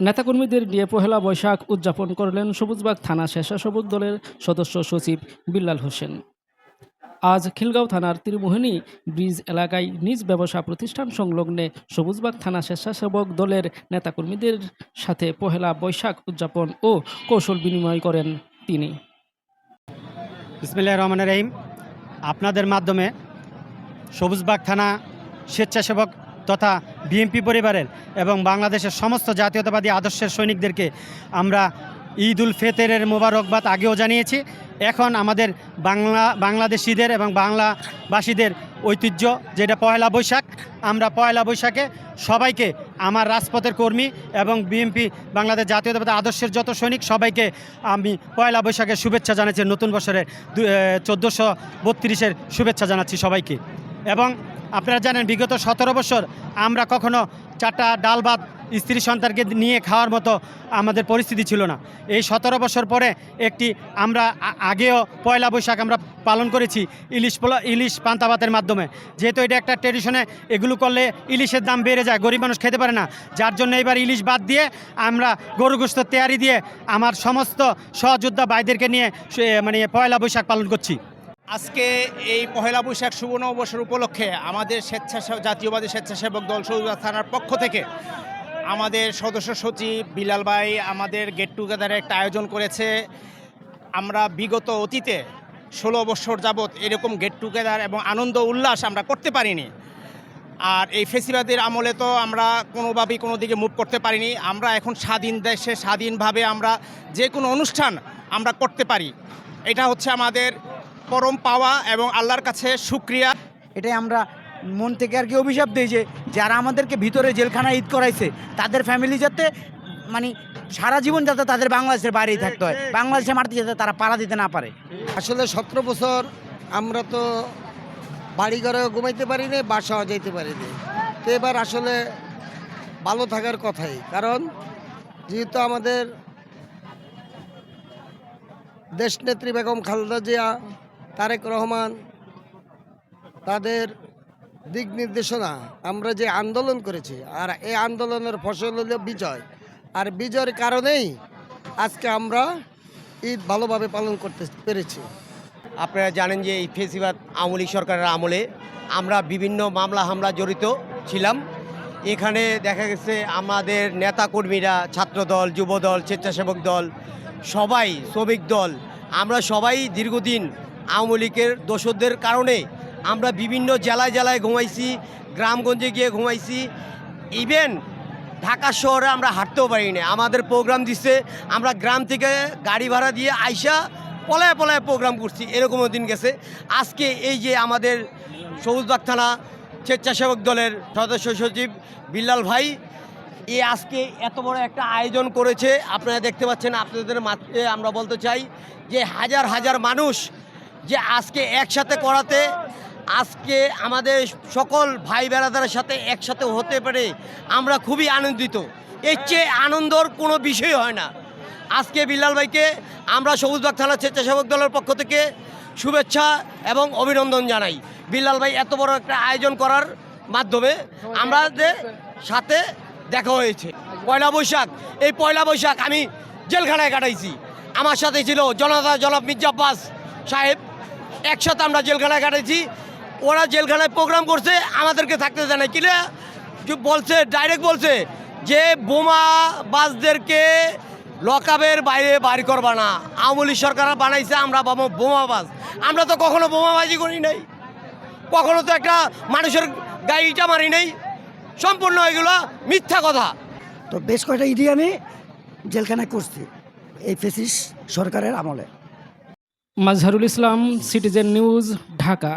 নেতাকর্মীদের নিয়ে পহেলা বৈশাখ উদযাপন করলেন সবুজবাগ থানা স্বেচ্ছাসেবক দলের সদস্য সচিব বিল্লাল হোসেন। আজ খিলগাঁও থানার ত্রিমোহিনী ব্রিজ এলাকায় নিজ ব্যবসা প্রতিষ্ঠান সংলগ্নে সবুজবাগ থানা স্বেচ্ছাসেবক দলের নেতাকর্মীদের সাথে পহেলা বৈশাখ উদযাপন ও কৌশল বিনিময় করেন তিনি। বিসমিল্লাহ রহমান রহিম। আপনাদের মাধ্যমে সবুজবাগ থানা স্বেচ্ছাসেবক তথা বিএনপি পরিবারের এবং বাংলাদেশের সমস্ত জাতীয়তাবাদী আদর্শের সৈনিকদেরকে আমরা ঈদ উল ফেতেরের মোবারকবাদ আগেও জানিয়েছি। এখন আমাদের বাংলা, বাংলাদেশিদের এবং বাংলাবাসীদের ঐতিহ্য, যেটা পয়লা বৈশাখ, আমরা পয়লা বৈশাখে সবাইকে, আমার রাজপথের কর্মী এবং বিএনপি বাংলাদেশ জাতীয়তাবাদী আদর্শের যত সৈনিক, সবাইকে আমি পয়লা বৈশাখের শুভেচ্ছা জানাচ্ছি, নতুন বছরের চোদ্দোশো বত্রিশের শুভেচ্ছা জানাচ্ছি সবাইকে। এবং আপনারা জানেন বিগত সতেরো বছর আমরা কখনো চারটা ডাল ভাত স্ত্রী সন্তানকে নিয়ে খাওয়ার মতো আমাদের পরিস্থিতি ছিল না। এই সতেরো বছর পরে একটি আমরা আগেও পয়লা বৈশাখ আমরা পালন করেছি ইলিশ পোলা, ইলিশ পান্তা ভাতের মাধ্যমে। যেহেতু এটা একটা ট্রেডিশনে এগুলো করলে ইলিশের দাম বেড়ে যায়, গরিব মানুষ খেতে পারে না। যার জন্য এবার ইলিশ বাদ দিয়ে আমরা গরু গোস্ত তেয়ারি দিয়ে আমার সমস্ত সহযোদ্ধা ভাইদেরকে নিয়ে মানে পয়লা বৈশাখ পালন করছি। আজকে এই পহেলা বৈশাখ শুভ নববর্ষের উপলক্ষে আমাদের স্বেচ্ছাসেবক, জাতীয়বাদী স্বেচ্ছাসেবক দল সৌজা থানার পক্ষ থেকে আমাদের সদস্য সচিব বিলাল ভাই আমাদের গেট টুগেদারের একটা আয়োজন করেছে। আমরা বিগত অতীতে ষোলো বছর যাবৎ এরকম গেট টুগেদার এবং আনন্দ উল্লাস আমরা করতে পারিনি। আর এই ফেসিবাদের আমলে তো আমরা কোনোভাবেই কোনো দিকে মুভ করতে পারিনি। আমরা এখন স্বাধীন দেশে স্বাধীনভাবে আমরা যে কোনো অনুষ্ঠান আমরা করতে পারি। এটা হচ্ছে আমাদের পরম পাওয়া এবং আল্লাহর কাছে সুক্রিয়া এটাই আমরা মন থেকে আর কি অভিশাপ দিই যে যারা আমাদেরকে ভিতরে জেলখানায় ঈদ করাইছে তাদের ফ্যামিলি যাতে মানে সারা জীবন যাতে তাদের বাংলাদেশের বাইরেই থাকতে হয় বাংলাদেশে মাটিতে যাতে তারা পাড়া দিতে না পারে। আসলে সতেরো বছর আমরা তো বাড়ি ঘরে ঘুমাইতে পারি না বাসাও যাইতে পারি না তো এবার আসলে ভালো থাকার কথাই কারণ যেহেতু আমাদের দেশনেত্রী বেগম খালেদা জিয়া তারেক রহমান, তাদের দিক নির্দেশনা, আমরা যে আন্দোলন করেছি, আর এই আন্দোলনের ফসল হলো বিজয়। আর বিজয়ের কারণেই আজকে আমরা ঈদ ভালোভাবে পালন করতে পেরেছি। আপনারা জানেন যে এই ফেসিবাদ আওয়ামী লীগ সরকারের আমলে আমরা বিভিন্ন মামলা হামলা জড়িত ছিলাম। এখানে দেখা গেছে আমাদের নেতাকর্মীরা, ছাত্রদল, যুবদল, স্বেচ্ছাসেবক দল, সবাই শ্রমিক দল, আমরা সবাই দীর্ঘদিন আওয়ামী লীগের দোষদের কারণে আমরা বিভিন্ন জেলায় জেলায় ঘুমাইছি, গ্রামগঞ্জে গিয়ে ঘুমাইছি। ইভেন ঢাকা শহরে আমরা হাঁটতেও পারি না আমাদের প্রোগ্রাম দিচ্ছে আমরা গ্রাম থেকে গাড়ি ভাড়া দিয়ে আইসা পলায় পলায় প্রোগ্রাম করছি, এরকমও দিন গেছে। আজকে এই যে আমাদের সবুজবাগ থানা স্বেচ্ছাসেবক দলের সদস্য সচিব বিল্লাল ভাই, এ আজকে এত বড় একটা আয়োজন করেছে। আপনারা দেখতে পাচ্ছেন, আপনাদের মাত্রে আমরা বলতে চাই যে হাজার হাজার মানুষ যে আজকে একসাথে করাতে আজকে আমাদের সকল ভাই বেড়াদারের সাথে একসাথে হতে পারে আমরা খুবই আনন্দিত। এর চেয়ে আনন্দর কোনো বিষয় হয় না। আজকে বিল্লাল ভাইকে আমরা সবুজবাগ থানা স্বেচ্ছাসেবক দলের পক্ষ থেকে শুভেচ্ছা এবং অভিনন্দন জানাই। বিল্লাল ভাই এত বড় একটা আয়োজন করার মাধ্যমে আমাদের সাথে দেখা হয়েছে। পয়লা বৈশাখ, এই পয়লা বৈশাখ আমি জেলখানায় কাটাইছি। আমার সাথে ছিল জনতা জনাব মির্জা আব্বাস সাহেব। একসাথে আমরা জেলখানায় কাটাইছি ওরা জেলখানায় প্রোগ্রাম করছে, আমাদেরকে থাকতে দেয় না যে বলছে ডাইরেক্ট বলছে যে বোমা বাসদেরকে লকআপের বাইরে বাড়ি করবা না। আওয়ামী সরকার বানাইছে, আমরা পাবো বোমা বাস। আমরা তো কখনো বোমাবাজি করি নাই। কখনো তো একটা মানুষের গায়ে ইটা মারি নাই। সম্পূর্ণ এগুলো মিথ্যা কথা। তো বেশ কয়টা ইডি আমি জেলখানায় করছি, এই ফেসিস সরকারের আমলে। Mazharul Islam citizen news Dhaka.